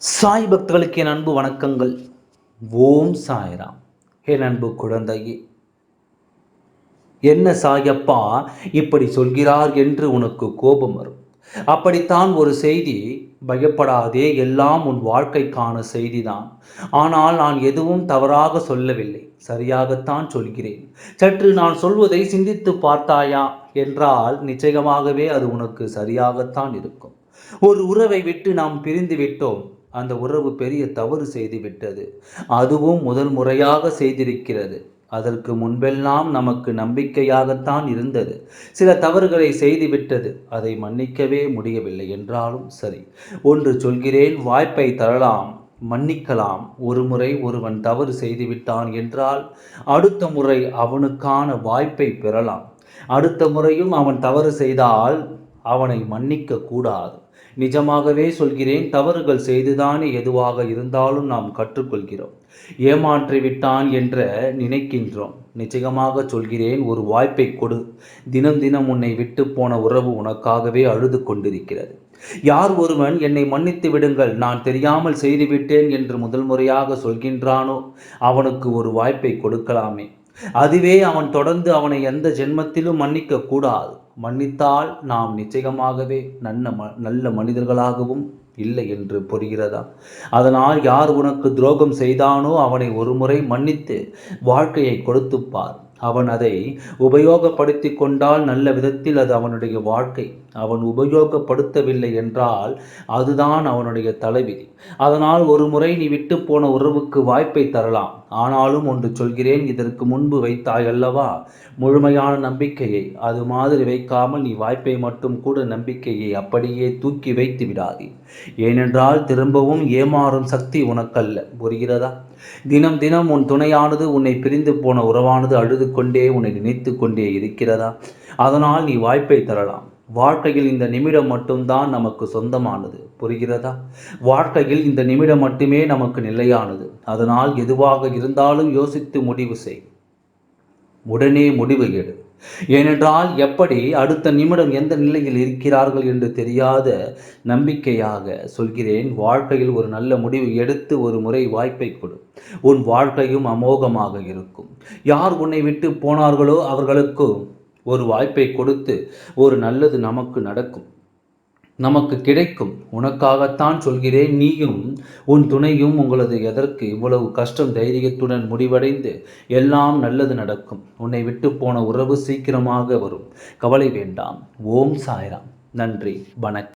சாய் பக்தர்களுக்கு என் அன்பு வணக்கங்கள். ஓம் சாய்ராம். என் அன்பு குழந்தையே என்ன சாயப்பா இப்படி சொல்கிறார் என்று உனக்கு கோபம் வரும். அப்படித்தான் ஒரு செய்தி பயப்படாதே எல்லாம் உன் வாழ்க்கைக்கான செய்திதான். ஆனால் நான் எதுவும் தவறாக சொல்லவில்லை சரியாகத்தான் சொல்கிறேன். சற்று நான் சொல்வதை சிந்தித்து பார்த்தாயா? என்றால் நிச்சயமாகவே அது உனக்கு சரியாகத்தான் இருக்கும். ஒரு உறவை விட்டு நாம் பிரிந்து விட்டோம். அந்த உறவு பெரிய தவறு செய்து விட்டது. அதுவும் முதல் முறையாக செய்திருக்கிறது. அதற்கு முன்பெல்லாம் நமக்கு நம்பிக்கையாகத்தான் இருந்தது. சில தவறுகளை செய்துவிட்டது அதை மன்னிக்கவே முடியவில்லை என்றாலும் சரி. ஒன்று சொல்கிறேன் வாய்ப்பை தரலாம் மன்னிக்கலாம். ஒரு முறை ஒருவன் தவறு செய்துவிட்டான் என்றால் அடுத்த முறை அவனுக்கான வாய்ப்பை பெறலாம். அடுத்த முறையும் அவன் தவறு செய்தால் அவனை மன்னிக்க கூடாது. நிஜமாகவே சொல்கிறேன் தவறுகள் செய்துதானே எதுவாக இருந்தாலும் நாம் கற்றுக்கொள்கிறோம். ஏமாற்றி விட்டான் என்ற நினைக்கின்றோம். நிச்சயமாக சொல்கிறேன் ஒரு வாய்ப்பை கொடு. தினம் தினம் உன்னை விட்டு போன உறவு உனக்காகவே அழுது கொண்டிருக்கிறது. யார் ஒருவன் என்னை மன்னித்து விடுங்கள் நான் தெரியாமல் செய்துவிட்டேன் என்று முதல் முறையாக சொல்கின்றானோ அவனுக்கு ஒரு வாய்ப்பை கொடுக்கலாமே. அதுவே அவன் தொடர்ந்து அவனை எந்த ஜென்மத்திலும் மன்னிக்க கூடாது மன்னித்தால் நாம் நிச்சயமாகவே நல்ல ம நல்ல மனிதர்களாகவும் இல்லை என்று புரிகிறதா? அதனால் யார் உனக்கு துரோகம் செய்தானோ அவனை ஒருமுறை மன்னித்து வாழ்க்கையை கொடுத்துப்பார். அவன் அதை உபயோகப்படுத்தி கொண்டால் நல்ல விதத்தில் அது அவனுடைய வாழ்க்கை. அவன் உபயோகப்படுத்தவில்லை என்றால் அதுதான் அவனுடைய தலைவிதி. அதனால் ஒரு முறை நீ விட்டு போன உறவுக்கு வாய்ப்பை தரலாம். ஆனாலும் ஒன்று சொல்கிறேன் இதற்கு முன்பு வைத்தாய் அல்லவா? முழுமையான நம்பிக்கையை அது மாதிரி வைக்காமல் நீ வாய்ப்பை மட்டும் கூட நம்பிக்கையை அப்படியே தூக்கி வைத்து விடாதே. ஏனென்றால் திரும்பவும் ஏமாறும் சக்தி உனக்கல்ல புரிகிறதா? தினம் தினம் உன் துணையானது உன்னை பிரிந்து போன உறவானது அழுது கொண்டே உன்னை நினைத்து கொண்டே இருக்கிறதா? அதனால் நீ வாய்ப்பை தரலாம். வாழ்க்கையில் இந்த நிமிடம் மட்டும்தான் நமக்கு சொந்தமானது. புரிகிறதா? வாழ்க்கையில் இந்த நிமிடம் மட்டுமே நமக்கு நிலையானது. அதனால் எதுவாக இருந்தாலும் யோசித்து முடிவு செய். உடனே முடிவு எடு. ஏனென்றால் எப்படி அடுத்த நிமிடம் எந்த நிலையில் இருக்கிறார்கள் என்று தெரியாத நம்பிக்கையாக சொல்கிறேன். வாழ்க்கையில் ஒரு நல்ல முடிவு எடுத்து ஒரு முறை வாய்ப்பை கொடு. உன் வாழ்க்கையும் அமோகமாக இருக்கும். யார் உன்னை விட்டு போனார்களோ அவர்களுக்கு ஒரு வாய்ப்பை கொடுத்து ஒரு நல்லது நமக்கு நடக்கும். நமக்கு கிடைக்கும். உனக்காகத்தான் சொல்கிறேன் நீயும் உன் துணையும் உங்களது எதற்கு இவ்வளவு கஷ்டம் தைரியத்துடன் முடிவடைந்து எல்லாம் நல்லது நடக்கும். உன்னை விட்டு போன உறவு சீக்கிரமாக வரும். கவலை வேண்டாம். ஓம் சாய்ராம். நன்றி. வணக்கம்.